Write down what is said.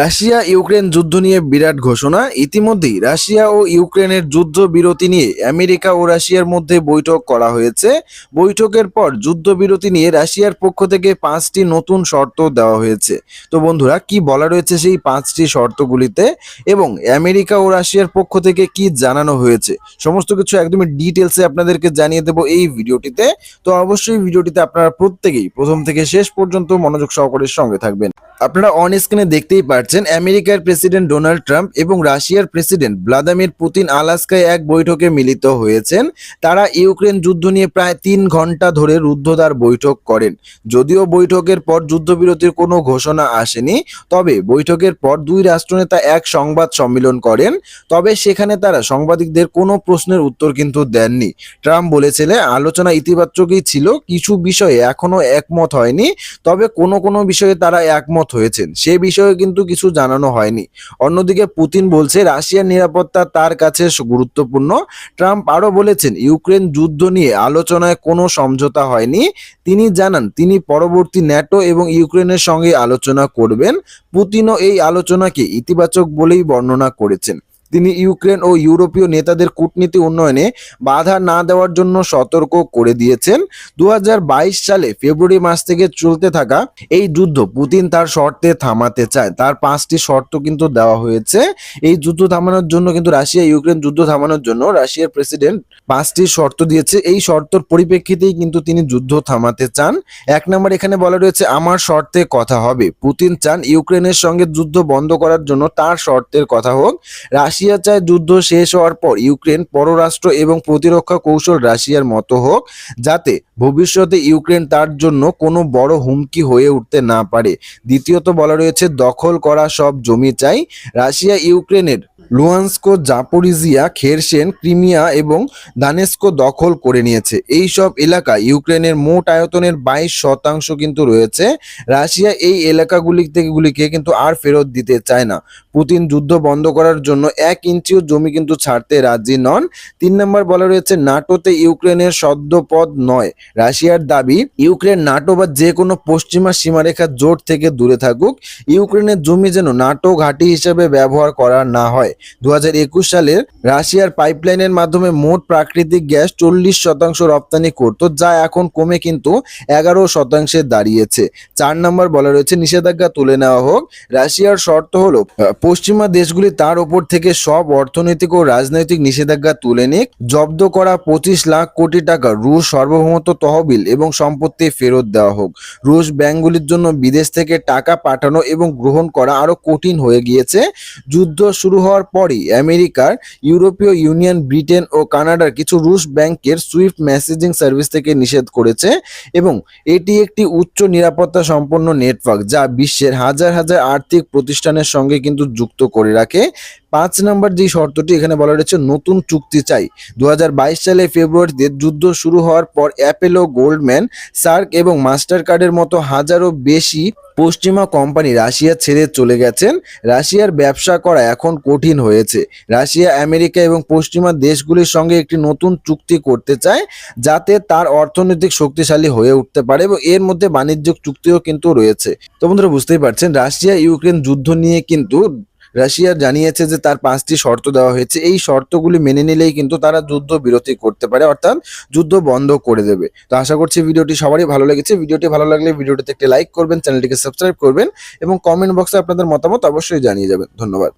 Russia Ukraine যুদ্ধ নিয়ে বিরাট ঘোষণা। ইতিমধ্যেই রাশিয়া ও ইউক্রেনের যুদ্ধ বিরতি নিয়ে আমেরিকা ও রাশিয়ার মধ্যে বৈঠক করা হয়েছে। বৈঠকের পর যুদ্ধ বিরতি নিয়ে রাশিয়ার পক্ষ থেকে পাঁচটি নতুন শর্ত দেওয়া হয়েছে। তো বন্ধুরা, কি বলা রয়েছে সেই পাঁচটি শর্তগুলিতে এবং আমেরিকা ও রাশিয়ার পক্ষ থেকে কি জানানো হয়েছে? সমস্ত কিছু একদমই ডিটেলসে আপনাদেরকে জানিয়ে দেবো এই ভিডিওটিতে। তো অবশ্যই ভিডিওটিতে আপনারা প্রত্যেকেই প্রথম থেকে শেষ পর্যন্ত মনোযোগ সহকারে সঙ্গে থাকবেন। আপনারা অন স্ক্রিনে দেখতেই পাচ্ছেন আমেরিকার প্রেসিডেন্ট ডোনাল্ড ট্রাম্প এবং রাশিয়ার প্রেসিডেন্ট ভ্লাদিমির পুতিন আলাস্কায় এক বৈঠকে মিলিত হয়েছেন। তারা ইউক্রেন যুদ্ধ নিয়ে প্রায় তিন ঘণ্টা ধরে রুদ্ধদ্বার বৈঠক করেন। যদিও বৈঠকের পর যুদ্ধবিরতির কোনো ঘোষণা আসেনি, তবে বৈঠকের পর দুই রাষ্ট্রনেতা এক সংবাদ সম্মেলন করেন। তবে সেখানে তারা সাংবাদিকদের কোনো প্রশ্নের উত্তর কিন্তু দেননি। ট্রাম্প বলেছিলেন, আলোচনা ইতিবাচকই ছিল, কিছু বিষয়ে এখনও একমত হয়নি, তবে কোনো কোনো বিষয়ে তারা একমত হয়েছেন। সে বিষয়ে কিন্তু কিছু জানানো হয়নি। অন্যদিকে পুতিন বলছে, রাশিয়ার নিরাপত্তা তার কাছে গুরুত্বপূর্ণ। ট্রাম্প আরও বলেছেন, ইউক্রেন যুদ্ধ নিয়ে আলোচনায় কোনো সমঝোতা হয়নি। তিনি জানান, তিনি পরবর্তী ন্যাটো এবং ইউক্রেনের সঙ্গে আলোচনা করবেন। পুতিনও এই আলোচনাকে ইতিবাচক বলেই বর্ণনা করেছেন। তিনি ইউক্রেন ও ইউরোপীয় নেতাদের কূটনীতি উন্নয়নে বাধা না দেওয়ার জন্য সতর্ক করে দিয়েছেন। দু সালে ফেব্রুয়ারি মাস থেকে চলতে থাকা এই যুদ্ধ পুতিন তার শর্তে থামাতে চায়। তার পাঁচটি শর্ত কিন্তু দেওয়া হয়েছে। এই যুদ্ধ থামানোর জন্য কিন্তু রাশিয়া, ইউক্রেন যুদ্ধ থামানোর জন্য রাশিয়ার প্রেসিডেন্ট পাঁচটি শর্ত দিয়েছে। এই শর্তর পরিপ্রেক্ষিতেই কিন্তু তিনি যুদ্ধ থামাতে চান। এক নম্বর এখানে বলা রয়েছে, আমার শর্তে কথা হবে। পুতিন চান ইউক্রেনের সঙ্গে যুদ্ধ বন্ধ করার জন্য তার শর্তের কথা হোক। রাশিয়া চায় যুদ্ধ শেষ হওয়ার পর ইউক্রেন পররাষ্ট্র এবং প্রতিরক্ষা কৌশল রাশিয়ার মতো হোক, যাতে ভবিষ্যতে ইউক্রেন তার জন্য কোনো বড় হুমকি হয়ে উঠতে না পারে। দ্বিতীয়ত বলা রয়েছে, দখল করা সব জমি চাই। রাশিয়া ইউক্রেনের লুহান্স্কো জাপোরিজিয়া, খেরসেন, ক্রিমিয়া এবং দানেস্কো দখল করে নিয়েছে। এই সব এলাকা ইউক্রেনের মোট আয়তনের বাইশ শতাংশ কিন্তু রয়েছে। রাশিয়া এই এলাকাগুলি থেকে গুলিকে কিন্তু আর ফেরত দিতে চায় না। পুতিন যুদ্ধ বন্ধ করার জন্য এক ইঞ্চিও জমি কিন্তু ছাড়তে রাজি নন। তিন নম্বর বলা রয়েছে, নাটোতে ইউক্রেনের সদ্যপদ নয়। রাশিয়ার দাবি, ইউক্রেন, নাটো বা যে কোনো পশ্চিমা সীমারেখার জোট থেকে দূরে থাকুক। ইউক্রেনের জমি যেন নাটো ঘাঁটি হিসেবে ব্যবহার করা না হয়। দু সালের রাশিয়ার পাইপলাইনের মাধ্যমে মোট প্রাকৃতিক গ্যাস চল্লিশ শতাংশ রপ্তানি করত, যা এখন কমে কিন্তু এগারো শতাংশে দাঁড়িয়েছে। চার নম্বর বলা রয়েছে, নিষেধাজ্ঞা তুলে নেওয়া হোক। রাশিয়ার শর্ত হলো পশ্চিমা দেশগুলি তার ওপর থেকে সব অর্থনৈতিক ও রাজনৈতিক নিষেধাজ্ঞা তুলে নিক। জব্দ করা পঁচিশ লাখ কোটি টাকা রুশ সার্বভৌমত্ব তহবিল এবং সম্পত্তি ফেরত দেওয়া হোক। রুশ ব্যাংকগুলির জন্য বিদেশ থেকে টাকা পাঠানো এবং গ্রহণ করা আরও কঠিন হয়ে গিয়েছে। যুদ্ধ শুরু হওয়ার পরই আমেরিকার, ইউরোপীয় ইউনিয়ন, ব্রিটেন ও কানাডার কিছু রুশ ব্যাংকের সুইফট মেসেজিং সার্ভিস থেকে নিষেধ করেছে এবং এটি একটি উচ্চ নিরাপত্তা সম্পন্ন নেটওয়ার্ক যা বিশ্বের হাজার হাজার আর্থিক প্রতিষ্ঠানের সঙ্গে কিন্তু যুক্ত করে রাখে। পাঁচ নম্বর যে শর্তটি এখানে বলা রয়েছে, নতুন চুক্তি চাই। দু হাজার বাইশ সালে ফেব্রুয়ারিতে যুদ্ধ শুরু হওয়ার পর অ্যাপেলো, গোল্ডম্যান, সার্ক এবং মাস্টার কার্ডের মতো হাজারো বেশি পশ্চিমা কোম্পানি রাশিয়া ছেড়ে চলে গেছেন। রাশিয়ার ব্যবসা করা এখন কঠিন হয়েছে। রাশিয়া, আমেরিকা এবং পশ্চিমা দেশগুলির সঙ্গে একটি নতুন চুক্তি করতে চায়, যাতে তার অর্থনৈতিক শক্তিশালী হয়ে উঠতে পারে এবং এর মধ্যে বাণিজ্যিক চুক্তিও কিন্তু রয়েছে। তো বন্ধুরা, বুঝতেই পারছেন রাশিয়া ইউক্রেন যুদ্ধ নিয়ে কিন্তু রাশিয়া জানিয়েছে যে তার পাঁচটি শর্ত দেওয়া হয়েছে। এই শর্তগুলি মেনে নিলেই কিন্তু তারা যুদ্ধ বিরতি করতে পারে, অর্থাৎ যুদ্ধ বন্ধ করে দেবে। তো আশা করছি ভিডিওটি সবারই ভালো লেগেছে। ভিডিওটি ভালো লাগলে ভিডিওটিতে একটি লাইক করবেন, চ্যানেলটিকে সাবস্ক্রাইব করবেন এবং কমেন্ট বক্সে আপনাদের মতামত অবশ্যই জানিয়ে যাবেন। ধন্যবাদ।